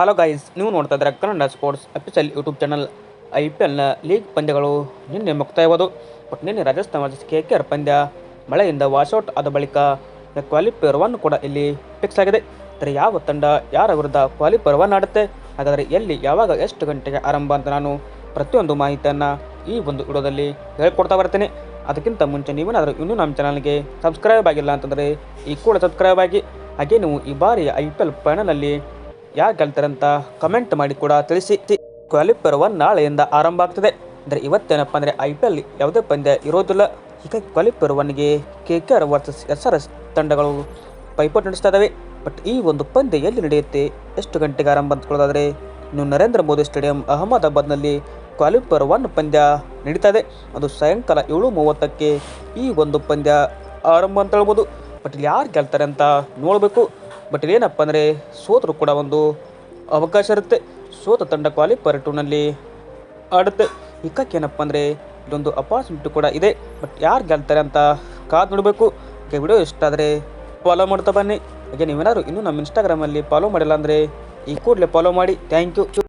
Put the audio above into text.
Hello guys ನೀವು ನೋಡ್ತಾ ಇದ್ದೀರಾ Kannada sports official YouTube channel I P ಎಲ್ನ league ಪಂದ್ಯಗಳು. ನಿನ್ನೆ ಮುಕ್ತಾಯವಾದವು. ಬಟ್ ನಿನ್ನೆ Rajasthan versus K K R ಪಂದ್ಯ ಮಳೆಯಿಂದ ವಾಶೌಟ್ ಆದ ಬಳಿಕ ಕ್ವಾಲಿಫೈಯರ್ ಒನ್ ಕೂಡ ಇಲ್ಲಿ ಫಿಕ್ಸ್ ಆಗಿದೆ. ಅಂದರೆ ಯಾವ ತಂಡ ಯಾರ ವಿರುದ್ಧ ಕ್ವಾಲಿಫೈಯರ್ ಒನ್ ಆಡುತ್ತೆ? ಹಾಗಾದರೆ ಎಲ್ಲಿ, ಯಾವಾಗ ಎಷ್ಟು ಗಂಟೆಗೆ ಆರಂಭ ಅಂತ ನಾನು ಪ್ರತಿಯೊಂದು ಮಾಹಿತಿಯನ್ನು ಈ ಒಂದು ವಿಡಿಯೋದಲ್ಲಿ ಹೇಳ್ಕೊಡ್ತಾ ಬರ್ತೇನೆ. ಅದಕ್ಕಿಂತ ಮುಂಚೆ ನೀವೇನಾದರೂ ಇನ್ನೂ ನಮ್ಮ ಚಾನಲ್ಗೆ ಸಬ್ಸ್ಕ್ರೈಬ್ ಆಗಿಲ್ಲ ಅಂತಂದರೆ ಈ ಕೂಡ ಸಬ್ಸ್ಕ್ರೈಬ್ ಆಗಿ. ಹಾಗೆ ನೀವು ಈ ಬಾರಿ ಐ ಪಿ ಎಲ್ ಫೈನಲಲ್ಲಿ ಯಾರು ಗೆಲ್ತಾರೆ ಅಂತ ಕಮೆಂಟ್ ಮಾಡಿ ಕೂಡ ತಿಳಿಸಿ. ಕ್ವಾಲಿಫೈರ್ ಒನ್ ನಾಳೆಯಿಂದ ಆರಂಭ ಆಗ್ತದೆ. ಅಂದರೆ ಇವತ್ತೇನಪ್ಪ ಅಂದರೆ ಐ ಪಿ ಎಲ್ ಯಾವುದೇ ಪಂದ್ಯ ಇರೋದಿಲ್ಲ. ಈಗ qualifier ಒನ್ಗೆ K K R versus S R S ತಂಡಗಳು ಪೈಪೋಟಿ ನಡೆಸ್ತಾ ಇದ್ದಾವೆ ಬಟ್ ಈ ಒಂದು ಪಂದ್ಯ ಎಲ್ಲಿ ನಡೆಯುತ್ತೆ, ಎಷ್ಟು ಗಂಟೆಗೆ ಆರಂಭ ಅಂದ್ಕೊಳ್ಳೋದಾದರೆ ನೀವು ನರೇಂದ್ರ ಮೋದಿ ಸ್ಟೇಡಿಯಂ ಅಹಮದಾಬಾದ್ನಲ್ಲಿ ಕ್ವಾಲಿಫೈರ್ ಒನ್ ಪಂದ್ಯ ನಡೀತಾ ಇದೆ. ಅದು ಸಾಯಂಕಾಲ ಏಳು ಮೂವತ್ತಕ್ಕೆ ಈ ಒಂದು ಪಂದ್ಯ ಆರಂಭ ಅಂತ ಹೇಳ್ಬೋದು. ಬಟ್ ಯಾರು ಗೆಲ್ತಾರೆ ಅಂತ ನೋಡಬೇಕು. ಬಟ್ ಇದೇನಪ್ಪ ಅಂದರೆ ಸೋತರು ಕೂಡ ಒಂದು ಅವಕಾಶ ಇರುತ್ತೆ. ಸೋತ ತಂಡ ಕ್ವಾಲಿಫೈರ್ ಟೂನಲ್ಲಿ ಆಡುತ್ತೆ. ಇಕ್ಕಕ್ಕೆ ಏನಪ್ಪ ಅಂದರೆ ಇದೊಂದು ಅಪಾರ್ಚುನಿಟಿ ಕೂಡ ಇದೆ. ಬಟ್ ಯಾರು ಗೆಲ್ತಾರೆ ಅಂತ ಕಾದು ನೋಡಬೇಕು. ವಿಡಿಯೋ ಇಷ್ಟ ಆದರೆ ಫಾಲೋ ಮಾಡ್ತಾ ಬನ್ನಿ. ಹಾಗೆ ನೀವೇನಾದ್ರು ಇನ್ನೂ ನಮ್ಮ ಇನ್ಸ್ಟಾಗ್ರಾಮಲ್ಲಿ ಫಾಲೋ ಮಾಡಿಲ್ಲ ಅಂದರೆ ಈ ಕೂಡಲೇ ಫಾಲೋ ಮಾಡಿ. Thank you